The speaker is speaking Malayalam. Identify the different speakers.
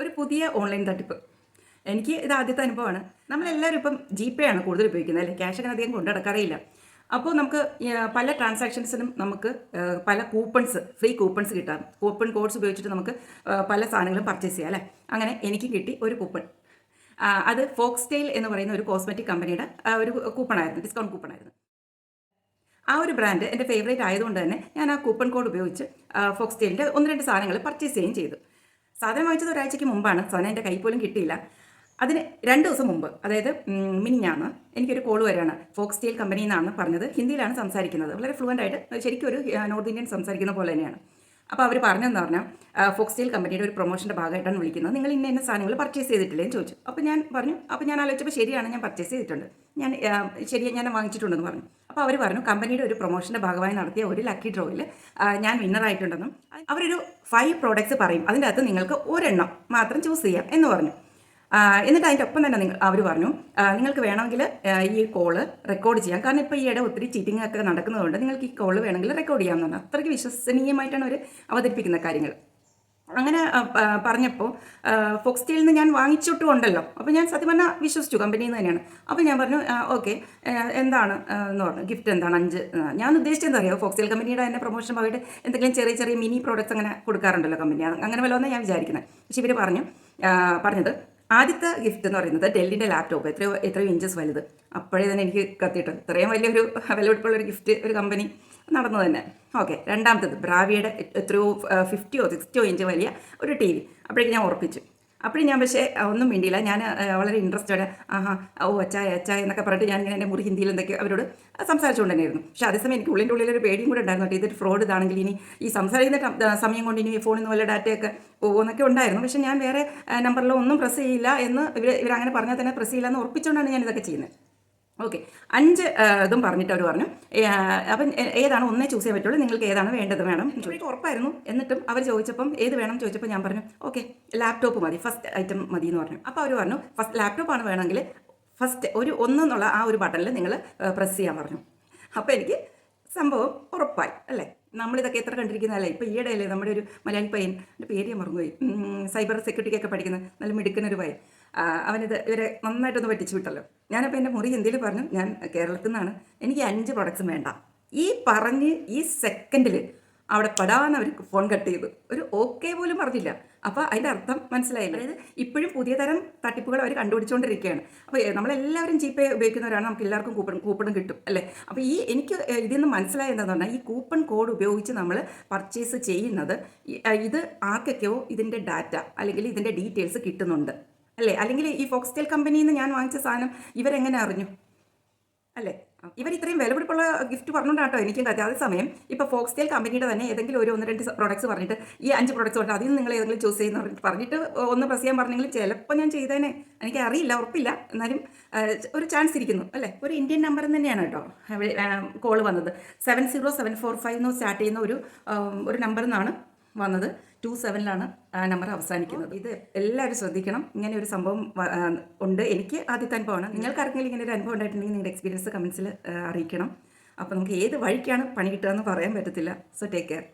Speaker 1: ഒരു പുതിയ ഓൺലൈൻ തട്ടിപ്പ്. എനിക്ക് ഇത് ആദ്യത്തെ അനുഭവമാണ്. നമ്മളെല്ലാവരും ഇപ്പം ജി പേ ആണ് കൂടുതൽ ഉപയോഗിക്കുന്നത് അല്ലേ? ക്യാഷ് അങ്ങനെ അധികം കൊണ്ടു നടക്കാറില്ല അപ്പോൾ നമുക്ക് പല ട്രാൻസാക്ഷൻസിനും നമുക്ക് പല കൂപ്പൺസ് ഫ്രീ കൂപ്പൺസ് കിട്ടാം. കൂപ്പൺ കോഡ്സ് ഉപയോഗിച്ചിട്ട് നമുക്ക് പല സാധനങ്ങളും പർച്ചേസ് ചെയ്യാം അല്ലേ? അങ്ങനെ എനിക്ക് കിട്ടി ഒരു കൂപ്പൺ അത് ഫോക്സ് ടെയിൽ എന്ന് പറയുന്ന ഒരു കോസ്മെറ്റിക് കമ്പനിയുടെ ഒരു കൂപ്പണായിരുന്നു ഡിസ്കൗണ്ട് കൂപ്പണായിരുന്നു ആ ഒരു ബ്രാൻഡ് എന്റെ ഫേവറേറ്റ് ആയതുകൊണ്ട് തന്നെ ഞാൻ ആ കൂപ്പൺ കോഡ് ഉപയോഗിച്ച് ഫോക്സ് ടെയിലിന്റെ ഒന്ന് രണ്ട് സാധനങ്ങൾ പർച്ചേസ് ചെയ്യുകയും ചെയ്തു. സാധനം വാങ്ങിച്ചത് ഒരാഴ്ചയ്ക്ക് മുമ്പാണ്. സാധനം എന്റെ കൈ പോലും കിട്ടിയില്ല. അതിന് രണ്ട് ദിവസം മുമ്പ് അതായത് മിനിഞ്ഞാണ് എനിക്കൊരു കോൾ വരികയാണ്. ഫോക്സ് സ്റ്റീൽ കമ്പനിയിൽ നിന്നാണ് പറഞ്ഞത്. ഹിന്ദിയിലാണ് സംസാരിക്കുന്നത്. വളരെ ഫ്ലുവന്റ് ആയിട്ട് ശരിക്കും ഒരു നോർത്ത് ഇന്ത്യൻ സംസാരിക്കുന്ന പോലെ തന്നെയാണ്. അപ്പോൾ അവർ പറഞ്ഞതെന്ന് പറഞ്ഞാൽ ഫോക്സ് സ്റ്റീൽ കമ്പനിയുടെ ഒരു പ്രൊമോഷന്റെ ഭാഗമായിട്ടാണ് വിളിക്കുന്നത്. നിങ്ങൾ ഇന്ന ഇന്ന സാധനങ്ങൾ പർച്ചേസ് ചെയ്തിട്ടില്ലേ എന്ന് ചോദിച്ചു. അപ്പോൾ ഞാൻ പറഞ്ഞു അപ്പോൾ ഞാൻ ആലോചിച്ചപ്പോൾ ശരിയാണ് ഞാൻ പർച്ചേസ് ചെയ്തിട്ടുണ്ട്. ഞാൻ ശരിയാണ് ശരി ഞാൻ വാങ്ങിച്ചിട്ടുണ്ടെന്ന് പറഞ്ഞു. അപ്പോൾ അവർ പറഞ്ഞു കമ്പനിയുടെ ഒരു പ്രൊമോഷന്റെ ഭാഗമായി നടത്തിയ ഒരു ലക്കി ഡ്രോയിൽ ഞാൻ വിന്നറായിട്ടുണ്ടെന്നും അവരൊരു ഫൈവ് പ്രോഡക്റ്റ്സ് പറയും. അതിന്റെ അകത്ത് നിങ്ങൾക്ക് ഒരെണ്ണം മാത്രം ചൂസ് ചെയ്യാം എന്ന് പറഞ്ഞു. എന്നിട്ട് അതിന്റെ ഒപ്പം തന്നെ നിങ്ങൾ അവർ പറഞ്ഞു നിങ്ങൾക്ക് വേണമെങ്കിൽ ഈ കോൾ റെക്കോർഡ് ചെയ്യാം. കാരണം ഇപ്പോൾ ഈയിടെ ഒത്തിരി ചീറ്റിംഗ് ഒക്കെ നടക്കുന്നതുകൊണ്ട് നിങ്ങൾക്ക് ഈ കോൾ വേണമെങ്കിൽ റെക്കോർഡ് ചെയ്യാമെന്നാണ് അത്രയ്ക്ക് വിശ്വസനീയമായിട്ടാണ് അവർ അവതരിപ്പിക്കുന്ന കാര്യങ്ങൾ. അങ്ങനെ പറഞ്ഞപ്പോൾ ഫോക്സ് സ്റ്റീലിൽ നിന്ന് ഞാൻ വാങ്ങിച്ചിട്ടും ഉണ്ടല്ലോ അപ്പോൾ ഞാൻ സത്യം പറഞ്ഞാൽ വിശ്വസിച്ചു കമ്പനിയിൽ നിന്ന് തന്നെയാണ്. അപ്പോൾ ഞാൻ പറഞ്ഞു ഓക്കെ എന്താണ് എന്ന് പറഞ്ഞു ഗിഫ്റ്റ് എന്താണ് അഞ്ച് ഞാൻ ഉദ്ദേശിച്ചത് അറിയോ? ഫോക്സ് സ്റ്റീൽ കമ്പനിയുടെ തന്നെ പ്രൊമോഷൻ ഭാഗമായിട്ട് എന്തെങ്കിലും ചെറിയ ചെറിയ മിനി പ്രോഡക്റ്റ്സ് അങ്ങനെ കൊടുക്കാറുണ്ടല്ലോ കമ്പനി. അങ്ങനെ വല്ലതെന്ന് ഞാൻ വിചാരിക്കുന്നത് പക്ഷേ ഇവർ പറഞ്ഞു പറഞ്ഞത് ആദ്യത്തെ ഗിഫ്റ്റ് എന്ന് പറയുന്നത് ഡെല്ലിന്റെ ലാപ്ടോപ്പ് എത്രയോ എത്രയോ ഇഞ്ചസ് വലുത്. അപ്പോഴേ തന്നെ എനിക്ക് കത്തിയിട്ടുണ്ട്. ഇത്രയും വലിയൊരു വിലപിടിപ്പുള്ളൊരു ഗിഫ്റ്റ് ഒരു കമ്പനി നടന്നു തന്നെ. ഓക്കെ രണ്ടാമത്തത് ബ്രാവിയുടെ എത്രയോ ഫിഫ്റ്റിയോ സിക്സ്റ്റിയോ ഇഞ്ച് വലിയ ഒരു ടി വി അപ്പോഴേക്കും ഞാൻ ഉറപ്പിച്ചു. അപ്പോഴും ഞാൻ പക്ഷേ ഒന്നും വേണ്ടിയില്ല ഞാൻ വളരെ ഇൻട്രസ്റ്റഡ് ആഹാ ഓ അച്ചായ അച്ചായ എന്നൊക്കെ പറഞ്ഞിട്ട് ഞാൻ ഇങ്ങനെ എന്റെ മുറി ഹിന്ദിയിൽ എന്തൊക്കെ അവരോട് സംസാരിച്ചുകൊണ്ട് തന്നെയായിരുന്നു പക്ഷേ അതേസമയം എനിക്ക് ഉള്ളിന്റെ ഉള്ളിൽ ഒരു പേടിയും കൂടെ ഉണ്ടായിരുന്നു ഇതൊരു ഫ്രോഡ് ഇതാണെങ്കിൽ ഇനി ഈ സംസാരിക്കുന്ന സമയം കൊണ്ട് ഇനി ഫോണിൽ നിന്ന് വല്ല ഡാറ്റയൊക്കെ പോകുമെന്നൊക്കെ ഉണ്ടായിരുന്നു. പക്ഷേ ഞാൻ വേറെ നമ്പറിലോ ഒന്നും പ്രസ് ചെയ്യില്ല എന്ന് ഇവർ ഇവരങ്ങനെ പറഞ്ഞാൽ തന്നെ പ്രസ് ചെയ്യില്ല എന്ന് ഉറപ്പിച്ചുകൊണ്ടാണ് ഞാൻ ഇതൊക്കെ ചെയ്യുന്നത്. ഓക്കെ. അഞ്ച് ഇതും പറഞ്ഞിട്ട് അവർ പറഞ്ഞു. അപ്പം ഏതാണ് ഒന്നേ ചൂസ് ചെയ്യാൻ പറ്റുള്ളൂ നിങ്ങൾക്ക് ഏതാണ് വേണ്ടത് വേണം. എനിക്ക് ഉറപ്പായിരുന്നു. എന്നിട്ടും അവർ ചോദിച്ചപ്പം ഏത് വേണം ചോദിച്ചപ്പോൾ ഞാൻ പറഞ്ഞു ഓക്കെ ലാപ്ടോപ്പ് മതി ഫസ്റ്റ് ഐറ്റം മതി എന്ന് പറഞ്ഞു. അപ്പോൾ അവർ പറഞ്ഞു ഫസ്റ്റ് ലാപ്ടോപ്പാണ് വേണമെങ്കിൽ ഫസ്റ്റ് ഒരു ഒന്നെന്നുള്ള ആ ഒരു ബട്ടണിൽ നിങ്ങൾ പ്രസ് ചെയ്യാൻ പറഞ്ഞു. അപ്പോൾ എനിക്ക് സംഭവം ഉറപ്പായി അല്ലേ? നമ്മളിതൊക്കെ എത്ര കണ്ടിരിക്കുന്നതല്ലേ? ഇപ്പോൾ ഈയിടെയല്ലേ നമ്മുടെ ഒരു മലയാളി പയ്യൻ എന്റെ പേര് ഞാൻ മറന്നുപോയി. സൈബർ സെക്യൂരിറ്റിക്കൊക്കെ പഠിക്കുന്ന നല്ല മിടുക്കുന്ന ഒരു പയ്യൻ. അവനിത് ഇവരെ നന്നായിട്ടൊന്ന് പറ്റിച്ചു വിട്ടല്ലോ. ഞാനപ്പോൾ എന്റെ മുറി ഹിന്ദിയിൽ പറഞ്ഞു ഞാൻ കേരളത്തിൽ നിന്നാണ്. എനിക്ക് അഞ്ച് പ്രൊഡക്ട്സും വേണ്ട. ഈ പറഞ്ഞ് ഈ സെക്കൻഡിൽ അവിടെ പെടാന്ന് അവർ ഫോൺ കട്ട് ചെയ്തു. ഒരു ഓക്കെ പോലും പറഞ്ഞില്ല. അപ്പോൾ അതിന്റെ അർത്ഥം മനസ്സിലായില്ല? അതായത് ഇപ്പോഴും പുതിയ തരം തട്ടിപ്പുകൾ അവർ കണ്ടുപിടിച്ചുകൊണ്ടിരിക്കുകയാണ് അപ്പോൾ നമ്മളെല്ലാവരും ജി പേ ഉപയോഗിക്കുന്നവരാണ്. നമുക്ക് എല്ലാവർക്കും കൂപ്പൺ കൂപ്പണും കിട്ടും അല്ലേ? അപ്പോൾ ഈ എനിക്ക് ഇതിന്ന് ഇതിൽ നിന്ന് മനസ്സിലായെന്ന് പറഞ്ഞാൽ ഈ കൂപ്പൺ കോഡ് ഉപയോഗിച്ച് നമ്മൾ പർച്ചേസ് ചെയ്യുന്നത് ഇത് ആർക്കൊക്കെയോ ഇതിന്റെ ഡാറ്റ അല്ലെങ്കിൽ ഇതിന്റെ ഡീറ്റെയിൽസ് കിട്ടുന്നുണ്ട്. അല്ലേ? അല്ലെങ്കിൽ ഈ ഫോക്സ്റ്റെയിൽ കമ്പനിയിൽ നിന്ന് ഞാൻ വാങ്ങിച്ച സാധനം ഇവരെങ്ങനെ അറിഞ്ഞു? അല്ലേ? ഇവർ ഇത്രയും വിലപിടിപ്പുള്ള ഗിഫ്റ്റ് പറഞ്ഞുകൊണ്ടാട്ടോ എനിക്കും കാര്യം. അതേസമയം ഇപ്പോൾ ഫോക്സ്റ്റെയിൽ കമ്പനിയുടെ തന്നെ ഏതെങ്കിലും ഒരു ഒന്ന് രണ്ട് പ്രോഡക്ട്സ് പറഞ്ഞിട്ട് ഈ അഞ്ച് പ്രോഡക്ട്സ് ഉണ്ട് അതിൽ നിന്ന് നിങ്ങൾ ഏതെങ്കിലും ചൂസ് ചെയ്യുന്ന പറഞ്ഞിട്ട് പറഞ്ഞിട്ട് ഒന്ന് പ്രസ് ചെയ്യാൻ പറഞ്ഞെങ്കിൽ ചിലപ്പോൾ ഞാൻ ചെയ്തേനെ. എനിക്ക് അറിയില്ല ഉറപ്പില്ല. എന്നാലും ഒരു ചാൻസ് ഇരിക്കുന്നു. അല്ലേ? ഒരു ഇന്ത്യൻ നമ്പർ തന്നെയാണ് കേട്ടോ. കോൾ വന്നത്. Seven zero seven four five എന്ന് സ്റ്റാർട്ട് ചെയ്യുന്ന ഒരു ഒരു നമ്പറിൽ നിന്നാണ് വന്നത് ടു സെവനിലാണ് ആ നമ്പർ അവസാനിക്കുന്നത്. ഇത് എല്ലാവരും ശ്രദ്ധിക്കണം. ഇങ്ങനെ ഒരു സംഭവം ഉണ്ട്. എനിക്ക് ആദ്യത്തെ അനുഭവമാണ്. നിങ്ങൾക്ക് ആർക്കെങ്കിലും ഇങ്ങനെ ഒരു അനുഭവം ഉണ്ടായിട്ടുണ്ടെങ്കിൽ നിങ്ങളുടെ എക്സ്പീരിയൻസ് കമൻസിൽ അറിയിക്കണം. അപ്പോൾ നമുക്ക് ഏത് വഴിക്കാണ് പണി കിട്ടുക എന്ന് പറയാൻ പറ്റത്തില്ല. So take care